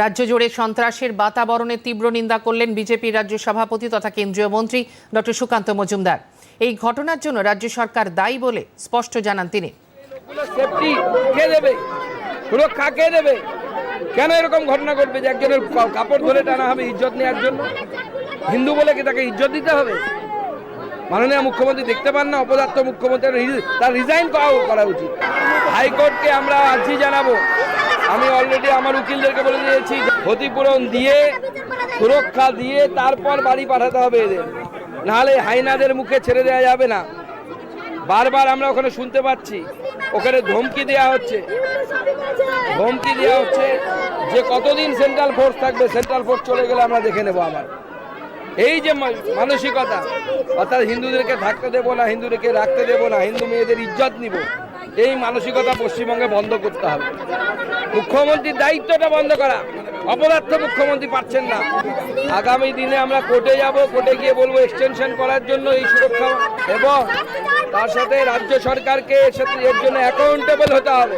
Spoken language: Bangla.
রাজ্য জুড়ে সন্ত্রাসের বাতাবরণে তীব্র নিন্দা করলেন বিজেপির রাজ্য সভাপতি তথা কেন্দ্রীয় মন্ত্রী ডক্টর সুকান্ত মজুমদার। এই ঘটনার জন্য রাজ্য সরকার দায়ী বলে স্পষ্ট জানান তিনি। কে দেবে? কেন এরকম ঘটনা ঘটবে যে একজনের কাপড় ধরে টানা হবে ইজ্জত নেওয়ার জন্য? হিন্দু বলে কি তাকে ইজ্জত দিতে হবে? মাননীয় মুখ্যমন্ত্রী দেখতে পান না, অপদার্থ মুখ্যমন্ত্রী, তার রিজাইন করা উচিত। হাইকোর্টকে আমরা আর্জি জানাব। আমি অলরেডি আমার উকিলদেরকে বলে দিয়েছি, ক্ষতিপূরণ দিয়ে, সুরক্ষা দিয়ে তারপর বাড়ি পাঠাতে হবে এদের। নাহলে হাইনাদের মুখে ছেড়ে দেওয়া যাবে না। বারবার আমরা ওখানে শুনতে পাচ্ছি, ওখানে ধমকি দেওয়া হচ্ছে। ধমকি দেওয়া হচ্ছে যে কতদিন সেন্ট্রাল ফোর্স থাকবে সেন্ট্রাল ফোর্স চলে গেলে আমরা দেখে নেব আবার। এই যে মানসিকতা, অর্থাৎ হিন্দুদেরকে থাকতে দেবো না, হিন্দুদেরকে রাখতে দেবো না, হিন্দু মেয়েদের ইজ্জত নিব। এই মানসিকতা পশ্চিমবঙ্গে বন্ধ করতে হবে। মুখ্যমন্ত্রীর দায়িত্বটা বন্ধ করা। অপদার্থ মুখ্যমন্ত্রী পাচ্ছেন না। আগামী দিনে আমরা কোর্টে যাব, কোর্টে গিয়ে বলব এক্সটেনশন করার জন্য এই সুরক্ষা এবং তার সাথে রাজ্য সরকারকে এর এর জন্য অ্যাকাউন্টেবল হতে হবে।